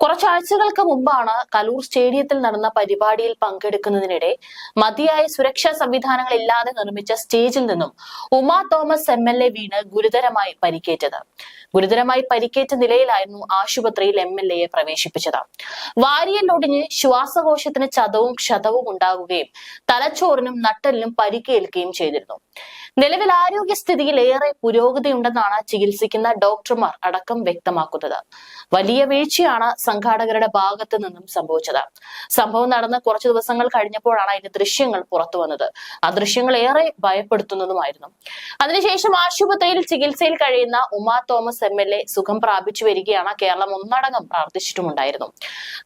കുറച്ചാഴ്ചകൾക്ക് മുമ്പാണ് കലൂർ സ്റ്റേഡിയത്തിൽ നടന്ന പരിപാടിയിൽ പങ്കെടുക്കുന്നതിനിടെ മതിയായ സുരക്ഷാ സംവിധാനങ്ങൾ ഇല്ലാതെ നിർമ്മിച്ച സ്റ്റേജിൽ നിന്നും Uma Thomas M L A വീണ് ഗുരുതരമായി പരിക്കേറ്റത്. ഗുരുതരമായി പരിക്കേറ്റ നിലയിലായിരുന്നു ആശുപത്രിയിൽ എം എൽ എയെ പ്രവേശിപ്പിച്ചത്. വാരിയലൊടിഞ്ഞ് ശ്വാസകോശത്തിന് ചതവും ക്ഷതവും ഉണ്ടാകുകയും തലച്ചോറിനും നട്ടലിനും പരിക്കേൽക്കുകയും ചെയ്തിരുന്നു. നിലവിൽ ആരോഗ്യസ്ഥിതിയിൽ ഏറെ പുരോഗതിയുണ്ടെന്നാണ് ചികിത്സിക്കുന്ന ഡോക്ടർമാർ അടക്കം വ്യക്തമാക്കുന്നത്. വലിയ വീഴ്ചയാണ് സംഘാടകരുടെ ഭാഗത്തു നിന്നും സംഭവിച്ചത്. സംഭവം നടന്ന കുറച്ച് ദിവസങ്ങൾ കഴിഞ്ഞപ്പോഴാണ് അതിന്റെ ദൃശ്യങ്ങൾ പുറത്തു വന്നത്. ആ ദൃശ്യങ്ങൾ ഏറെ ഭയപ്പെടുത്തുന്നതുമായിരുന്നു. അതിനുശേഷം ആശുപത്രിയിൽ ചികിത്സയിൽ കഴിയുന്ന Uma Thomas M L A സുഖം പ്രാപിച്ചു വരികയാണ്. കേരളം ഒന്നടങ്കം പ്രാർത്ഥിച്ചിട്ടുമുണ്ടായിരുന്നു.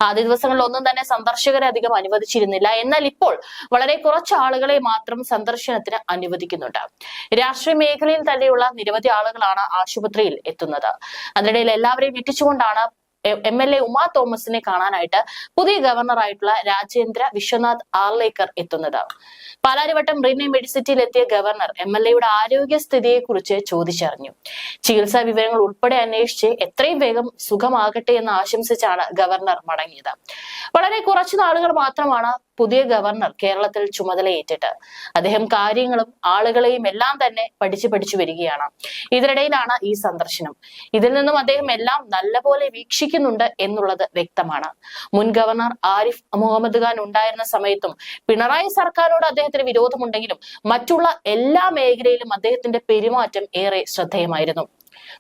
ആദ്യ ദിവസങ്ങളിൽ ഒന്നും തന്നെ സന്ദർശകരെ അധികം അനുവദിച്ചിരുന്നില്ല. എന്നാൽ ഇപ്പോൾ വളരെ കുറച്ച് ആളുകളെ മാത്രം സന്ദർശനത്തിന് അനുവദിക്കുന്നുണ്ട്. രാഷ്ട്രീയ മേഖലയിൽ തന്നെയുള്ള നിരവധി ആളുകളാണ് ആശുപത്രിയിൽ എത്തുന്നത്. അതിനിടയിൽ എല്ലാവരെയും എത്തിച്ചുകൊണ്ടാണ് എം എൽ എ ഉമാ തോമസിനെ കാണാനായിട്ട് പുതിയ ഗവർണറായിട്ടുള്ള രാജേന്ദ്ര വിശ്വനാഥ് ആർലേക്കർ എത്തുന്നത്. പാലാരിവട്ടം റീനെ മെഡിസിറ്റിയിൽ എത്തിയ ഗവർണർ എം എൽ എയുടെ ആരോഗ്യസ്ഥിതിയെ കുറിച്ച് ചോദിച്ചറിഞ്ഞു. ചികിത്സാ വിവരങ്ങൾ ഉൾപ്പെടെ അന്വേഷിച്ച് എത്രയും വേഗം സുഖമാകട്ടെ എന്ന് ആശംസിച്ചാണ് ഗവർണർ മടങ്ങിയത്. വളരെ കുറച്ചു നാളുകൾ മാത്രമാണ് പുതിയ ഗവർണർ കേരളത്തിൽ ചുമതലയേറ്റിട്ട് അദ്ദേഹം കാര്യങ്ങളും ആളുകളെയും എല്ലാം തന്നെ പഠിച്ചു പഠിച്ചു വരികയാണ്. ഇതിനിടയിലാണ് ഈ സന്ദർശനം. ഇതിൽ നിന്നും അദ്ദേഹം എല്ലാം നല്ലപോലെ വീക്ഷിക്കുന്നുണ്ട് എന്നുള്ളത് വ്യക്തമാണ്. മുൻ ഗവർണർ ആരിഫ് മുഹമ്മദ് ഖാൻ ഉണ്ടായിരുന്ന സമയത്തും പിണറായി സർക്കാരോട് അദ്ദേഹത്തിന് വിരോധമുണ്ടെങ്കിലും മറ്റുള്ള എല്ലാ മേഖലയിലും അദ്ദേഹത്തിന്റെ പെരുമാറ്റം ഏറെ ശ്രദ്ധേയമായിരുന്നു.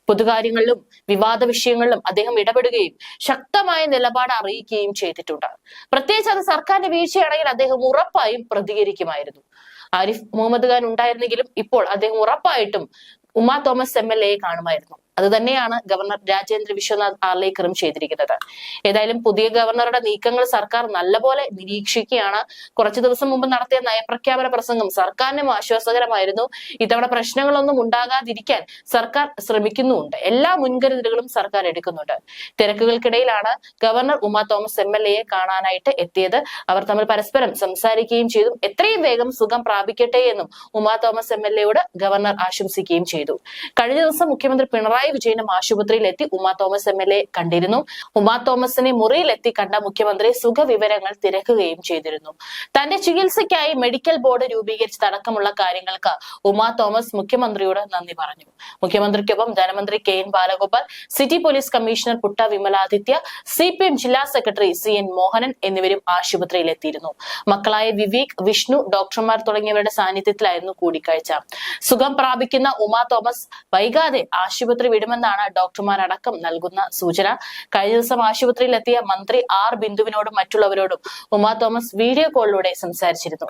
പൊതുകാര്യങ്ങളിലും വിവാദ വിഷയങ്ങളിലും അദ്ദേഹം ഇടപെടുകയും ശക്തമായ നിലപാട് അറിയിക്കുകയും ചെയ്തിട്ടുണ്ട്. പ്രത്യേകിച്ച് അത് സർക്കാരിന്റെ വീഴ്ചയാണെങ്കിൽ അദ്ദേഹം ഉറപ്പായും പ്രതികരിക്കുമായിരുന്നു. ആരിഫ് മുഹമ്മദ് ഖാൻ ഉണ്ടായിരുന്നെങ്കിലും ഇപ്പോൾ അദ്ദേഹം ഉറപ്പായിട്ടും ഉമാ തോമസ് എം എൽ എയെ കാണുമായിരുന്നു. അത് തന്നെയാണ് ഗവർണർ രാജേന്ദ്ര വിശ്വനാഥ് ആർലേക്കറും ചെയ്തിരിക്കുന്നത്. ഏതായാലും പുതിയ ഗവർണറുടെ നീക്കങ്ങൾ സർക്കാർ നല്ലപോലെ നിരീക്ഷിക്കുകയാണ്. കുറച്ചു ദിവസം മുമ്പ് നടത്തിയ നയപ്രഖ്യാപന പ്രസംഗം സർക്കാരിനും ആശ്വാസകരമായിരുന്നു. ഇത്തവണ പ്രശ്നങ്ങളൊന്നും ഉണ്ടാകാതിരിക്കാൻ സർക്കാർ ശ്രമിക്കുന്നുമുണ്ട് എല്ലാ മുൻകരുതലുകളും സർക്കാർ എടുക്കുന്നുണ്ട്. തിരക്കുകൾക്കിടയിലാണ് governor Uma Thomas M L എയെ കാണാനായിട്ട് എത്തിയത്. അവർ തമ്മിൽ പരസ്പരം സംസാരിക്കുകയും ചെയ്തു. എത്രയും വേഗം സുഖം പ്രാപിക്കട്ടെ എന്നും ഉമ തോമസ് എം എൽ എയോട് ഗവർണർ ആശംസിക്കുകയും ചെയ്തു. കഴിഞ്ഞ ദിവസം മുഖ്യമന്ത്രി പിണറായി വിജയനും ആശുപത്രിയിൽ എത്തി Uma Thomas M L A കണ്ടിരുന്നു. ഉമാ തോമസിനെ മുറിയിലെത്തി കണ്ട മുഖ്യമന്ത്രി സുഖവിവരങ്ങൾ തിരക്കുകയും ചെയ്തിരുന്നു. തന്റെ ചികിത്സയ്ക്കായി മെഡിക്കൽ ബോർഡ് രൂപീകരിച്ചതടക്കമുള്ള കാര്യങ്ങൾക്ക് ഉമാ തോമസ് മുഖ്യമന്ത്രിയോട് നന്ദി പറഞ്ഞു. മുഖ്യമന്ത്രിക്കൊപ്പം ധനമന്ത്രി K N Balagopal city police commissioner Putta Vimaladitya C P M ജില്ലാ സെക്രട്ടറി സി എൻ മോഹനൻ എന്നിവരും ആശുപത്രിയിൽ എത്തിയിരുന്നു മക്കളായ വിവേക് വിഷ്ണു ഡോക്ടർമാർ തുടങ്ങിയവരുടെ സാന്നിധ്യത്തിലായിരുന്നു കൂടിക്കാഴ്ച. സുഖം പ്രാപിക്കുന്ന ഉമാ തോമസ് വൈകാതെ ആശുപത്രി വിടുമെന്നാണ് ഡോക്ടർമാർ അടക്കം നൽകുന്ന സൂചന. കഴിഞ്ഞ ദിവസം ആശുപത്രിയിലെത്തിയ മന്ത്രി ആർ ബിന്ദുവിനോടും മറ്റുള്ളവരോടും ഉമാ തോമസ് വീഡിയോ കോളിലൂടെ സംസാരിച്ചിരുന്നു.